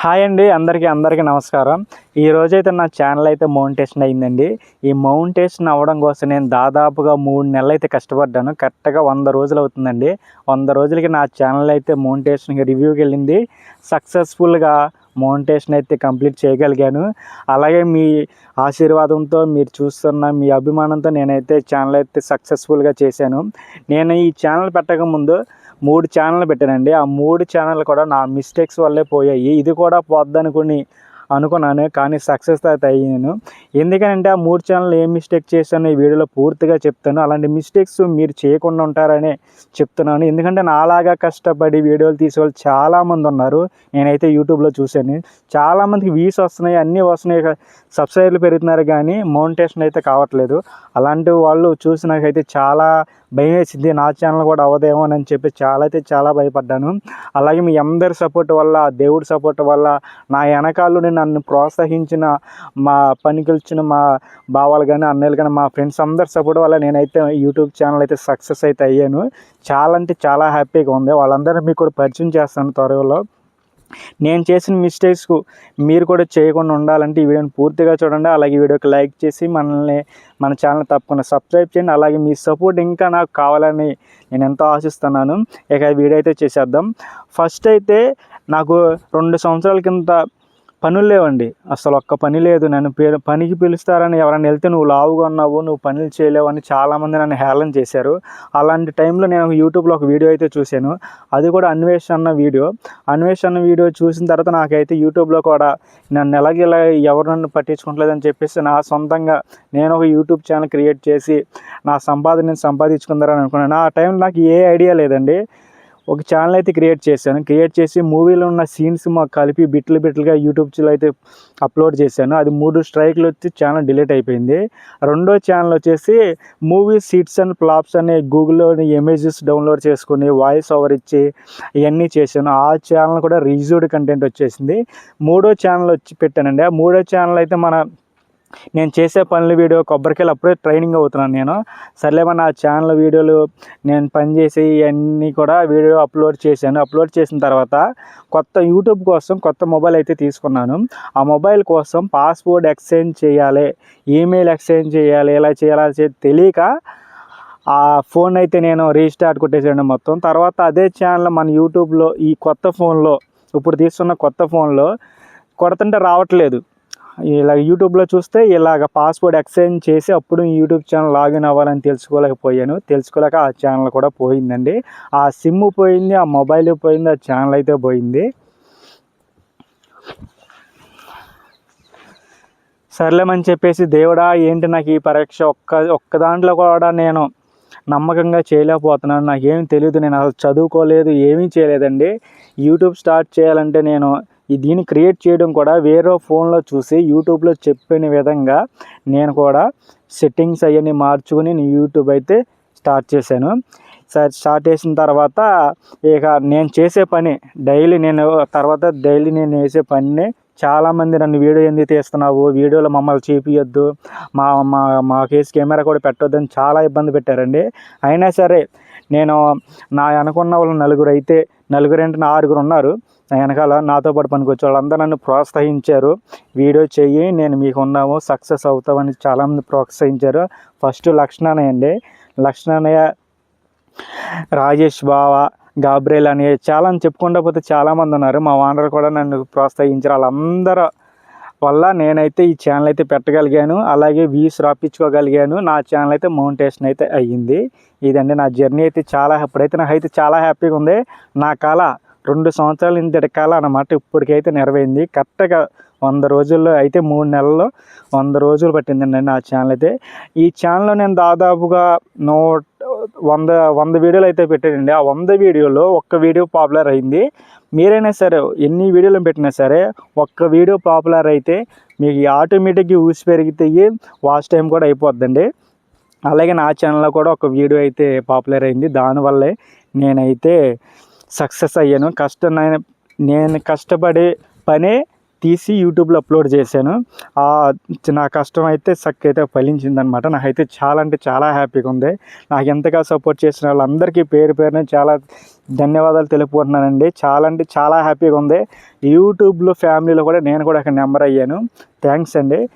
Hi అండి అందరికీ అందరికీ నమస్కారం. ఈ రోజైతే నా ఛానల్ అయితే మౌంటేషన్ అయిందండి. ఈ మౌంటేషన్ అవ్వడం కోసం నేను దాదాపుగా మూడు నెలలు అయితే కష్టపడ్డాను. కరెక్ట్గా వంద రోజులు అవుతుందండి. వంద రోజులకి నా ఛానల్ అయితే మౌంటేషన్కి రివ్యూకి వెళ్ళింది. సక్సెస్ఫుల్గా మౌంటేషన్ అయితే కంప్లీట్ చేయగలిగాను. అలాగే మీ ఆశీర్వాదంతో మీరు చూస్తున్న మీ అభిమానంతో నేనైతే ఛానల్ అయితే సక్సెస్ఫుల్గా చేశాను. నేను ఈ ఛానల్ పెట్టకముందు మూడు ఛానల్ పెట్టానండి. ఆ మూడు ఛానల్ కూడా నా మిస్టేక్స్ వల్లే పోయాయి. ఇది కూడా పోద్దనుకుని అనుకున్నాను కానీ సక్సెస్ అయితే అయ్యాను. ఎందుకంటే ఆ మూడు ఛానల్ ఏం మిస్టేక్ చేశాను ఈ వీడియోలో పూర్తిగా చెప్తాను. అలాంటి మిస్టేక్స్ మీరు చేయకుండా ఉంటారని చెప్తున్నాను. ఎందుకంటే నాలాగా కష్టపడి వీడియోలు తీసేవాళ్ళు చాలామంది ఉన్నారు. నేనైతే యూట్యూబ్లో చూశాను. చాలామందికి వ్యూస్ వస్తున్నాయి అన్నీ వస్తున్నాయి. సబ్స్క్రైబర్లు పెరుగుతున్నారు కానీ మౌంటేషన్ అయితే కావట్లేదు. అలాంటి వాళ్ళు చూసి నాకైతే చాలా భయం వేసింది. నా ఛానల్ కూడా అవ్వదేమో అని చెప్పి చాలా అయితే చాలా భయపడ్డాను. అలాగే మీ అందరి సపోర్ట్ వల్ల దేవుడి సపోర్ట్ వల్ల నా వెనకాలని నన్ను ప్రోత్సహించిన మా పనికిల్చిన మా బావాలు కానీ అన్నయ్యలు కానీ మా ఫ్రెండ్స్ అందరి సపోర్ట్ వల్ల నేనైతే యూట్యూబ్ ఛానల్ అయితే సక్సెస్ అయితే అయ్యాను. చాలా అంటే చాలా హ్యాపీగా ఉంది. వాళ్ళందరినీ మీకు కూడా పరిచయం చేస్తాను త్వరలో. నేను చేసిన మిస్టేక్స్కు మీరు కూడా చేయకుండా ఉండాలంటే ఈ వీడియోని పూర్తిగా చూడండి. అలాగే ఈ వీడియోకి లైక్ చేసి మనల్ని మన ఛానల్ తప్పకుండా సబ్స్క్రైబ్ చేయండి. అలాగే మీ సపోర్ట్ ఇంకా నాకు కావాలని నేను ఎంతో ఆశిస్తున్నాను. ఇక వీడియో అయితే చేసేద్దాం. ఫస్ట్ అయితే నాకు రెండు సంవత్సరాల కింద పనులు లేవండి. అసలు ఒక్క పని లేదు. నన్ను పనికి పిలుస్తారని ఎవరైనా వెళ్తే నువ్వు లావుగా ఉన్నావు నువ్వు పనులు చేయలేవు అని చాలామంది నన్ను హేళన చేశారు. అలాంటి టైంలో నేను యూట్యూబ్లో ఒక వీడియో అయితే చూశాను. అది కూడా అన్వేషణ వీడియో. అన్వేషణ వీడియో చూసిన తర్వాత నాకైతే యూట్యూబ్లో కూడా నన్ను ఎలాగ ఇలా ఎవరు నన్ను పట్టించుకోవట్లేదని చెప్పేసి నా సొంతంగా నేను ఒక యూట్యూబ్ ఛానల్ క్రియేట్ చేసి నా సంపాదన నేను సంపాదించుకుందారని అనుకున్నాను. ఆ టైంలో నాకు ఏ ఐడియా లేదండి. ఒక ఛానల్ అయితే క్రియేట్ చేశాను. క్రియేట్ చేసి మూవీలో ఉన్న సీన్స్ మాకు కలిపి బిట్లు బిట్లుగా యూట్యూబ్లో అయితే అప్లోడ్ చేశాను. అది మూడు స్ట్రైక్లు వచ్చి ఛానల్ డిలీట్ అయిపోయింది. రెండో ఛానల్ వచ్చేసి మూవీ సీట్స్ అండ్ ఫ్లాప్స్ అనే గూగుల్లో ఇమేజెస్ డౌన్లోడ్ చేసుకుని వాయిస్ ఓవర్ ఇచ్చి ఇవన్నీ చేశాను. ఆ ఛానల్ కూడా రిజ్యూడ్ కంటెంట్ వచ్చేసింది. మూడో ఛానల్ వచ్చి పెట్టానండి. ఆ మూడో ఛానల్ అయితే మన నేను చేసే పనుల వీడియో కొబ్బరికాయలు అప్పుడే ట్రైనింగ్ అవుతున్నాను నేను. సర్లేమో నా ఛానల్ వీడియోలు నేను పనిచేసి ఇవన్నీ కూడా వీడియో అప్లోడ్ చేశాను. అప్లోడ్ చేసిన తర్వాత కొత్త యూట్యూబ్ కోసం కొత్త మొబైల్ అయితే తీసుకున్నాను. ఆ మొబైల్ కోసం పాస్వర్డ్ ఎక్స్చేంజ్ చేయాలి ఈమెయిల్ ఎక్స్చేంజ్ చేయాలి ఎలా చేయాలి తెలియక ఆ ఫోన్ అయితే నేను రీస్టార్ట్ కొట్టేసాను మొత్తం. తర్వాత అదే ఛానల్ మన యూట్యూబ్లో ఈ కొత్త ఫోన్లో ఇప్పుడు తీసుకున్న కొత్త ఫోన్లో కొడుతుంటే రావట్లేదు. ఇలా యూట్యూబ్లో చూస్తే ఇలాగ పాస్వర్డ్ ఎక్స్చేంజ్ చేసి అప్పుడు యూట్యూబ్ ఛానల్ లాగిన్ అవ్వాలని తెలుసుకోలేకపోయాను. తెలుసుకోలేక ఆ ఛానల్ కూడా పోయిందండి. ఆ సిమ్ పోయింది ఆ మొబైల్ పోయింది ఆ ఛానల్ అయితే పోయింది. సర్లేమని చెప్పేసి దేవుడా ఏంటి నాకు ఈ పరీక్ష ఒక్క ఒక్క దాంట్లో కూడా నేను నమ్మకంగా చేయలేకపోతున్నాను. నాకేం తెలియదు నేను అసలు చదువుకోలేదు ఏమీ చేయలేదండి. యూట్యూబ్ స్టార్ట్ చేయాలంటే నేను దీన్ని క్రియేట్ చేయడం కూడా వేరే ఫోన్లో చూసి యూట్యూబ్లో చెప్పిన విధంగా నేను కూడా సెట్టింగ్స్ అవన్నీ మార్చుకుని నేను యూట్యూబ్ అయితే స్టార్ట్ చేశాను. సార్ స్టార్ట్ చేసిన తర్వాత ఇక నేను చేసే పని డైలీ నేను తర్వాత డైలీ నేను వేసే పని చాలామంది నన్ను వీడియో ఎందుకు తీస్తున్నావు? వీడియోలో మమ్మల్ని చూపించొద్దు మా మా మా కేసు కెమెరా కూడా పెట్టొద్దని చాలా ఇబ్బంది పెట్టారండి. అయినా సరే నేను నా అనుకున్న వాళ్ళు నలుగురు అయితే నలుగురు అంటే నా ఆరుగురు ఉన్నారు. వెనకాల నాతో పాటు పనికొచ్చే వాళ్ళందరూ నన్ను ప్రోత్సహించారు. వీడియో చెయ్యి నేను మీకు ఉన్నాము సక్సెస్ అవుతామని చాలామంది ప్రోత్సహించారు. ఫస్ట్ లక్షణానయ్య అండి. లక్షణానయ్య రాజేష్ బావ గాబ్రేల్ అని చాలా అని చెప్పుకుంటూ పోతే చాలామంది ఉన్నారు. మా వానర్ కూడా నన్ను ప్రోత్సహించారు. వాళ్ళందరూ వల్ల నేనైతే ఈ ఛానల్ అయితే పెట్టగలిగాను. అలాగే వ్యూస్ రాపించుకోగలిగాను. నా ఛానల్ అయితే మౌంటేషన్ అయితే అయ్యింది. ఇదండి నా జర్నీ అయితే చాలా ఇప్పుడైతే నాకైతే చాలా హ్యాపీగా ఉంది. నా కళ రెండు సంవత్సరాల ఇంతటి కాలం అన్నమాట ఇప్పటికైతే నెరవేరింది. కరెక్ట్గా వంద రోజుల్లో అయితే మూడు నెలల్లో వంద రోజులు పట్టిందండి నా ఛానల్ అయితే. ఈ ఛానల్లో నేను దాదాపుగా నూట వంద వంద వీడియోలు అయితే పెట్టానండి. ఆ వంద వీడియోలో ఒక్క వీడియో పాపులర్ అయింది. మీరైనా సరే ఎన్ని వీడియోలు పెట్టినా సరే ఒక్క వీడియో పాపులర్ అయితే మీకు ఆటోమేటిక్గా యూస్ పెరిగితే వాచ్ టైం కూడా అయిపోద్దండి. అలాగే నా ఛానల్లో కూడా ఒక వీడియో అయితే పాపులర్ అయింది. దానివల్లే నేనైతే సక్సెస్ అయ్యాను. కష్టం నేను కష్టపడే పనే తీసి యూట్యూబ్లో అప్లోడ్ చేశాను. నా కష్టం అయితే సక్ అయితే ఫలించిందనమాట నాకైతే చాలా అంటే చాలా హ్యాపీగా ఉంది. నాకు ఎంతగా సపోర్ట్ చేసిన వాళ్ళందరికీ పేరు పేరున చాలా ధన్యవాదాలు తెలుపుకుంటున్నానండి. చాలా అంటే చాలా హ్యాపీగా ఉంది. యూట్యూబ్లో ఫ్యామిలీలో కూడా నేను కూడా ఒక నెంబర్ అయ్యాను. థ్యాంక్స్ అండి.